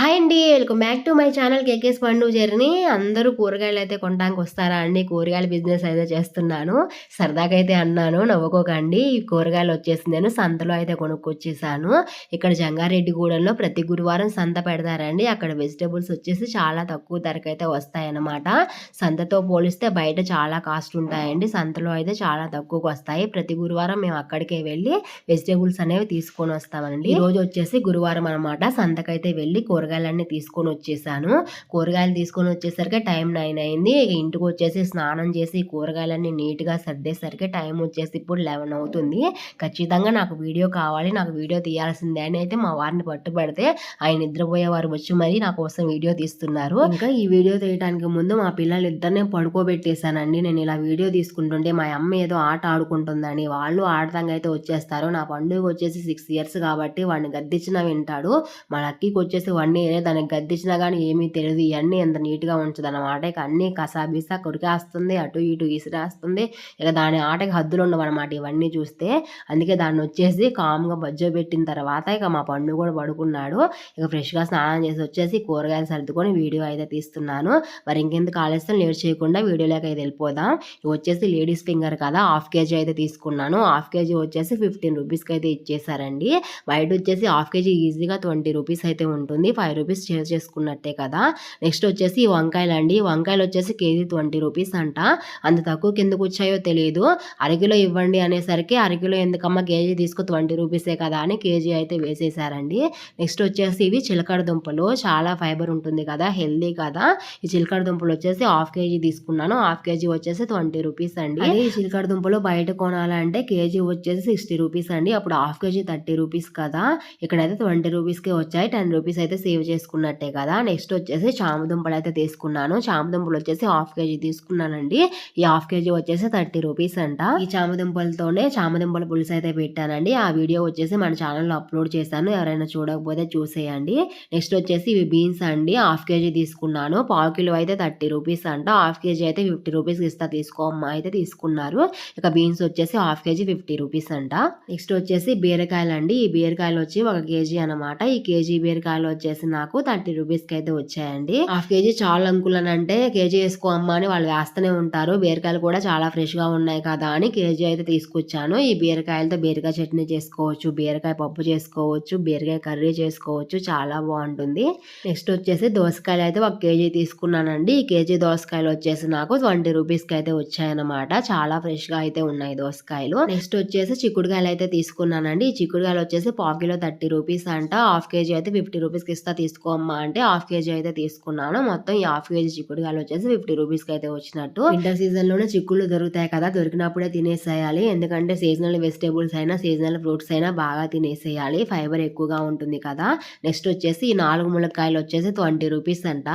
Hi అండి welcome back to my channel KK's Pandu journey. అందరూ కూరగాయలు అయితే కొనడానికి వస్తారా అండి? కూరగాయల బిజినెస్ అయితే చేస్తున్నాను. సరదాగా అయితే అన్నాను నవ్వుకోకండి. ఈ కూరగాయలు వచ్చేసి నేను సంతలో అయితే కొనుక్కొచ్చేసాను. ఇక్కడ జంగారెడ్డిగూడెంలో ప్రతి గురువారం సంత పెడతారండి. అక్కడ వెజిటేబుల్స్ వచ్చేసి చాలా తక్కువ ధరకు అయితే వస్తాయన్నమాట. సంతతో పోలిస్తే బయట చాలా కాస్ట్ ఉంటాయండి. సంతలో అయితే చాలా తక్కువకు వస్తాయి. ప్రతి గురువారం మేము అక్కడికే వెళ్ళి వెజిటేబుల్స్ అనేవి తీసుకొని వస్తామండి. రోజు వచ్చేసి గురువారం అనమాట సంతకైతే వెళ్ళి కూర కూరగాయలన్నీ తీసుకొని వచ్చేసాను. కూరగాయలు తీసుకొని వచ్చేసరికి టైం నైన్ అయింది. ఇంటికి వచ్చేసి స్నానం చేసి కూరగాయలన్నీ నీట్గా సర్దేసరికి టైం వచ్చేసి ఇప్పుడు లెవెన్ అవుతుంది. ఖచ్చితంగా నాకు వీడియో కావాలి. నాకు వీడియో తీయాల్సిందే అని అయితే మా వారిని పట్టుబడితే ఆయన నిద్రపోయే వారు వచ్చి మరీ నా కోసం వీడియో తీస్తున్నారు. ఇంకా ఈ వీడియో తీయడానికి ముందు మా పిల్లలు ఇద్దరినే పడుకోబెట్టేశానండి. నేను ఇలా వీడియో తీసుకుంటుంటే మా అమ్మ ఏదో ఆట ఆడుకుంటుందని. వాళ్ళు ఆడతాంగా అయితే వచ్చేస్తారు. నా పండుగ వచ్చేసి సిక్స్ ఇయర్స్ కాబట్టి వాడిని గద్దించిన వింటాడు. మా లక్కీకి వచ్చేసి వన్ అన్నీ దానికి గద్దించినా కానీ ఏమీ తెలియదు ఇవన్నీ ఎంత నీట్గా ఉంచదు అనమాట ఇక అన్నీ కసాబీసా కొరికేస్తుంది అటు ఇటు ఇసిరేస్తుంది. ఇక దాని ఆటకి హద్దులు ఉండవన్నమాట ఇవన్నీ చూస్తే. అందుకే దాన్ని వచ్చేసి కామ్గా బజ్జో పెట్టిన తర్వాత ఇక మా పండు కూడా పడుకున్నాడు. ఇక ఫ్రెష్గా స్నానం చేసి వచ్చేసి కూరగాయలు సర్దుకొని వీడియో అయితే తీస్తున్నాను. మరి ఇంకెందుకు ఆలస్యం? లేట్ చేయకుండా వీడియోలోకి అయితే వెళ్ళిపోదాం. ఇక వచ్చేసి లేడీస్ ఫింగర్ కదా హాఫ్ కేజీ అయితే తీసుకున్నాను. హాఫ్ కేజీ వచ్చేసి ఫిఫ్టీన్ రూపీస్కి అయితే ఇచ్చేసారండి వైట్ వచ్చేసి హాఫ్ కేజీ ఈజీగా ట్వంటీ రూపీస్ అయితే ఉంటుంది. ఫైవ్ రూపీస్ షేర్ చేసుకున్నట్టే కదా. నెక్స్ట్ వచ్చేసి వంకాయలు అండి. వంకాయలు వచ్చేసి కేజీ ట్వంటీ రూపీస్ అంట. అంత తక్కువ కిందకు వచ్చాయో తెలియదు అరకిలో ఇవ్వండి అనేసరికి అరకిలో ఎందుకమ్మా కేజీ తీసుకు ట్వంటీ రూపీసే కదా అని కేజీ అయితే వేసేసారండి. నెక్స్ట్ వచ్చేసి ఇవి చిలకడ దుంపలు. చాలా ఫైబర్ ఉంటుంది కదా హెల్దీ కదా. ఈ చిలకడ దుంపలు వచ్చేసి హాఫ్ కేజీ తీసుకున్నాను. హాఫ్ కేజీ వచ్చేసి ట్వంటీ రూపీస్ అండి. ఈ చిలకడ దుంపలు బయట కొనాలంటే కేజీ వచ్చేసి సిక్స్టీ రూపీస్ అండి. అప్పుడు హాఫ్ కేజీ థర్టీ రూపీస్ కదా. ఇక్కడైతే ట్వంటీ రూపీస్కే వచ్చాయి. టెన్ రూపీస్ అయితే సేవ్ చేసుకున్నట్టే కదా. నెక్స్ట్ వచ్చేసి చామదుంపలు అయితే తీసుకున్నాను. చామదుంపలు వచ్చేసి హాఫ్ కేజీ తీసుకున్నానండి. ఈ హాఫ్ కేజీ వచ్చేసి థర్టీ రూపీస్ అంట. ఈ చామదుంపలతోనే చామదుంపల పులుసు అయితే పెట్టానండి. ఆ వీడియో వచ్చేసి మన ఛానల్లో అప్లోడ్ చేశాను. ఎవరైనా చూడకపోతే చూసేయండి. నెక్స్ట్ వచ్చేసి ఇవి బీన్స్ అండి. హాఫ్ కేజీ తీసుకున్నాను. పావు కిలో అయితే థర్టీ రూపీస్ అంట. హాఫ్ కేజీ అయితే ఫిఫ్టీ రూపీస్ ఇస్తా తీసుకోమ్మా అయితే తీసుకున్నారు. ఇక బీన్స్ వచ్చేసి హాఫ్ కేజీ ఫిఫ్టీ రూపీస్ అంట. నెక్స్ట్ వచ్చేసి బీరకాయలు అండి ఈ బీరకాయలు వచ్చి ఒక కేజీ అనమాట ఈ కేజీ బీరకాయలు వచ్చేసి నాకు థర్టీ రూపీస్కి అయితే వచ్చాయండి. హాఫ్ కేజీ చాలా అంకులని అంటే కేజీ వేసుకో అమ్మ అని వాళ్ళు వేస్తూనే ఉంటారు. బీరకాయలు కూడా చాలా ఫ్రెష్గా ఉన్నాయి కదా అని కేజీ అయితే తీసుకొచ్చాను. ఈ బీరకాయలతో బీరకాయ చట్నీ చేసుకోవచ్చు బీరకాయ పప్పు చేసుకోవచ్చు బీరకాయ కర్రీ చేసుకోవచ్చు. చాలా బాగుంటుంది. నెక్స్ట్ వచ్చేసి దోసకాయలు అయితే ఒక కేజీ తీసుకున్నానండి. ఈ కేజీ దోసకాయలు వచ్చేసి నాకు ట్వంటీ రూపీస్కి అయితే వచ్చాయన్నమాట. చాలా ఫ్రెష్గా అయితే ఉన్నాయి దోసకాయలు. నెక్స్ట్ వచ్చేసి చిక్కుడుకాయలు అయితే తీసుకున్నానండి. ఈ చిక్కుడుకాయలు వచ్చేసి పావు కిలో థర్టీ రూపీస్ అంట. హాఫ్ కేజీ అయితే ఫిఫ్టీ రూపీస్కి ఎక్స్ట్రా తీసుకోమ్మా అంటే హాఫ్ కేజీ అయితే తీసుకున్నాను. మొత్తం ఈ హాఫ్ కేజీ చిక్కుడుకాయలు వచ్చేసి ఫిఫ్టీ రూపీస్కి అయితే వచ్చినట్టు. వింటర్ సీజన్లోనే చిక్కుళ్ళు దొరుకుతాయి కదా దొరికినప్పుడే తినేసేయాలి. ఎందుకంటే సీజనల్ వెజిటేబుల్స్ అయినా సీజనల్ ఫ్రూట్స్ అయినా బాగా తినేసేయాలి. ఫైబర్ ఎక్కువగా ఉంటుంది కదా. నెక్స్ట్ వచ్చేసి ఈ నాలుగు ములక్కాయలు వచ్చేసి ట్వంటీ రూపీస్ అంట.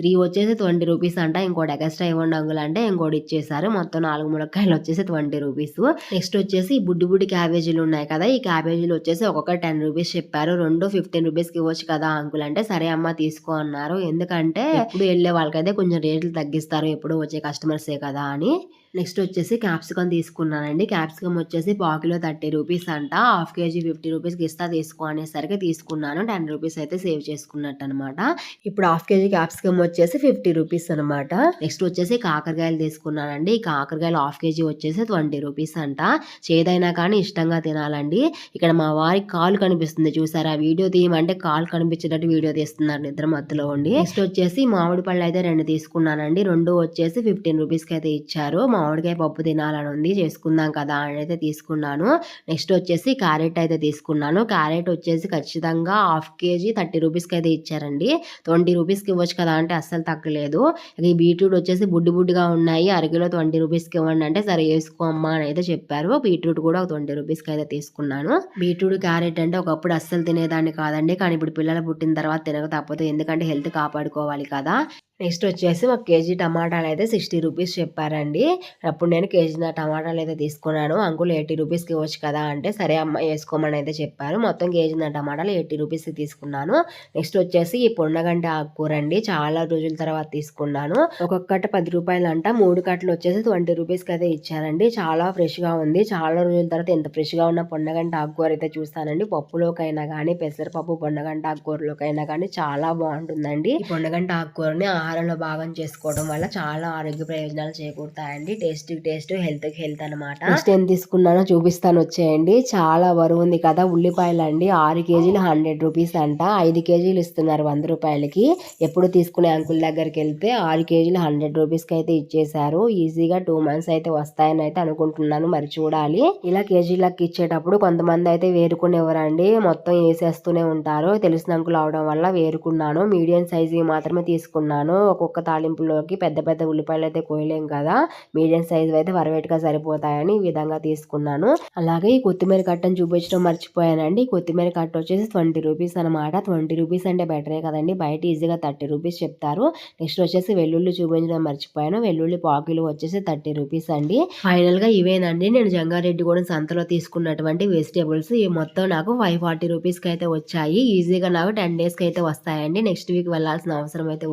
త్రీ వచ్చేసి ట్వంటీ రూపీస్ అంట. ఇంకోటి ఎక్స్ట్రా ఇవ్వండి అంగులు అంటే ఇంకోటి ఇచ్చేసారు మొత్తం నాలుగు ములక్కాయలు వచ్చేసి ట్వంటీ రూపీస్ నెక్స్ట్ వచ్చేసి బుడ్డి బుడ్డి క్యాబేజీలు ఉన్నాయి కదా. ఈ క్యాబేజీలు వచ్చేసి ఒక్కొక్క టెన్ రూపీస్ చెప్పారు. రెండు ఫిఫ్టీన్ రూపీస్కి ఇవ్వచ్చు కదా అంకుల్ అంటే సరే అమ్మ తీసుకో అన్నారు. ఎందుకంటే ఇప్పుడు వెళ్ళే వాళ్ళకైతే కొంచెం రేట్లు తగ్గిస్తారు. ఎప్పుడు వచ్చే కస్టమర్సే కదా అని. నెక్స్ట్ వచ్చేసి క్యాప్సికమ్ తీసుకున్నానండి. క్యాప్సికమ్ వచ్చేసి పాకిలో థర్టీ రూపీస్ అంట. హాఫ్ కేజీ ఫిఫ్టీ రూపీస్కి ఇస్తా తీసుకో అనేసరికి తీసుకున్నాను. టెన్ రూపీస్ అయితే సేవ్ చేసుకున్నట్టు అనమాట ఇప్పుడు హాఫ్ కేజీ క్యాప్సికమ్ వచ్చేసి ఫిఫ్టీ రూపీస్ అనమాట. నెక్స్ట్ వచ్చేసి కాకరకాయలు తీసుకున్నానండి. ఈ కాకరకాయలు హాఫ్ కేజీ వచ్చేసి ట్వంటీ రూపీస్ అంట. చేదైనా కానీ ఇష్టంగా తినాలండి. ఇక్కడ మా వారికి కాలు కనిపిస్తుంది చూసారా? వీడియో తీయమంటే కాలు కనిపించేటట్టు వీడియో తీస్తున్నారు ఇద్దరు మధ్యలో ఉండి. నెక్స్ట్ వచ్చేసి మామిడి పళ్ళు అయితే రెండు తీసుకున్నానండి. రెండు వచ్చేసి ఫిఫ్టీన్ రూపీస్కి అయితే ఇచ్చారు. మామిడికాయ పప్పు తినాలని ఉంది. చేసుకుందాం కదా అని అయితే తీసుకున్నాను. నెక్స్ట్ వచ్చేసి క్యారెట్ అయితే తీసుకున్నాను. క్యారెట్ వచ్చేసి ఖచ్చితంగా హాఫ్ కేజీ థర్టీ రూపీస్కి అయితే ఇచ్చారండి. ట్వంటీ రూపీస్కి ఇవ్వచ్చు కదా అంటే అస్సలు తగ్గలేదు. ఈ బీట్రూట్ వచ్చేసి బుడ్డి బుడ్డిగా ఉన్నాయి. అరకిలో ట్వంటీ రూపీస్కి ఇవ్వండి అంటే సరే వేసుకో అమ్మా అని అయితే చెప్పారు. బీట్రూట్ కూడా ఒక ట్వంటీ రూపీస్కి అయితే తీసుకున్నాను. బీట్రూట్ క్యారెట్ అంటే ఒకప్పుడు అస్సలు తినేదాన్ని కాదండి. కానీ ఇప్పుడు పిల్లలు పుట్టిన తర్వాత తినక తప్పదు. ఎందుకంటే హెల్త్ కాపాడుకోవాలి కదా. నెక్స్ట్ వచ్చేసి ఒక కేజీ టమాటాలు అయితే సిక్స్టీ రూపీస్ చెప్పారండి. అప్పుడు నేను కేజీ టమాటాలు అయితే తీసుకున్నాను. అంకుల్ ఎయిటీ రూపీస్కి ఇవ్వచ్చు కదా అంటే సరే అమ్మ వేసుకోమని అయితే చెప్పారు. మొత్తం కేజీ టమాటాలు ఎయిటీ రూపీస్కి తీసుకున్నాను. నెక్స్ట్ వచ్చేసి ఈ పొన్నగంట ఆకుకూర అండి చాలా రోజుల తర్వాత తీసుకున్నాను. ఒక్కొక్కటి పది రూపాయలు అంట మూడు కట్టలు వచ్చేసి ట్వంటీ రూపీస్కి అయితే ఇచ్చారండి. చాలా ఫ్రెష్గా ఉంది. చాలా రోజుల తర్వాత ఎంత ఫ్రెష్గా ఉన్న పొన్నగంట ఆకుకూర అయితే చూస్తానండి. పప్పులోకైనా కానీ పెసరపప్పు పొన్నగంట ఆకుకూరలోకైనా కానీ చాలా బాగుంటుందండి. ఈ పొన్నగంట ఆకుకూరని ఆహారంలో భాగం చేసుకోవడం వల్ల చాలా ఆరోగ్య ప్రయోజనాలు చేకూరుతాయండి. టేస్ట్ టేస్ట్ హెల్త్ హెల్త్ అనమాట నెక్స్ట్ ఏం తీసుకున్నానో చూపిస్తాను వచ్చేయండి. చాలా బరువు ఉంది కదా ఉల్లిపాయలు అండి ఆరు కేజీలు హండ్రెడ్ రూపీస్ అంట. ఐదు కేజీలు ఇస్తున్నారు వంద రూపాయలకి. ఎప్పుడు తీసుకునే అంకుల్ దగ్గరికి వెళ్తే ఆరు కేజీలు హండ్రెడ్ రూపీస్కి అయితే ఇచ్చేసారు ఈజీగా టూ మంత్స్ అయితే వస్తాయని అయితే అనుకుంటున్నాను. మరి చూడాలి. ఇలా కేజీలకు ఇచ్చేటప్పుడు కొంతమంది అయితే వేరుకునేవారండి. మొత్తం వేసేస్తూనే ఉంటారు. తెలిసిన అంకుల్ అవడం వల్ల వేరుకున్నాను. మీడియం సైజు మాత్రమే తీసుకున్నాను. ఒక్కొక్క తాలింపులోకి పెద్ద పెద్ద ఉల్లిపాయలు అయితే కోయలేం కదా. మీడియం సైజు అయితే వరవేటిగా సరిపోతాయని ఈ విధంగా తీసుకున్నాను. అలాగే ఈ కొత్తిమీర కట్టను చూపించడం మర్చిపోయానండి. కొత్తిమీర కట్ట వచ్చేసి ట్వంటీ రూపీస్ అనమాట ట్వంటీ రూపీస్ అంటే బెటరే కదండి. బయట ఈజీగా థర్టీ రూపీస్ చెప్తారు. నెక్స్ట్ వచ్చేసి వెల్లుల్లి చూపించడం మర్చిపోయాను. వెల్లుల్లి పాకిలు వచ్చేసి థర్టీ రూపీస్ అండి. ఫైనల్గా ఇవేనండి. నేను జంగారెడ్డి కూడా సంతలో తీసుకున్నటువంటి వెజిటేబుల్స్. ఈ మొత్తం నాకు ఫైవ్ ఫార్టీ రూపీస్కి అయితే వచ్చాయి. ఈజీగా నాకు టెన్ డేస్కి అయితే వస్తాయండి. నెక్స్ట్ వీక్ వెళ్ళాల్సిన అవసరం అయితే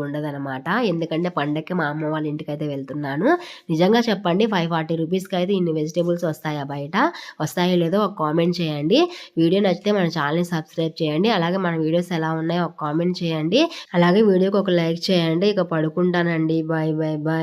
అనమాట ఎందుకంటే పండక్కి మా అమ్మ వాళ్ళ ఇంటికి అయితే వెళ్తున్నాను. నిజంగా చెప్పండి ఫైవ్ ఫార్టీ రూపీస్కి అయితే ఇన్ని వెజిటేబుల్స్ వస్తాయా బయట? వస్తాయో లేదో ఒక కామెంట్ చేయండి. వీడియో నచ్చితే మన ఛానల్ని సబ్స్క్రైబ్ చేయండి. అలాగే మన వీడియోస్ ఎలా ఉన్నాయో ఒక కామెంట్ చేయండి. అలాగే వీడియోకి ఒక లైక్ చేయండి. ఇక పడుకుంటానండి. Bye bye bye.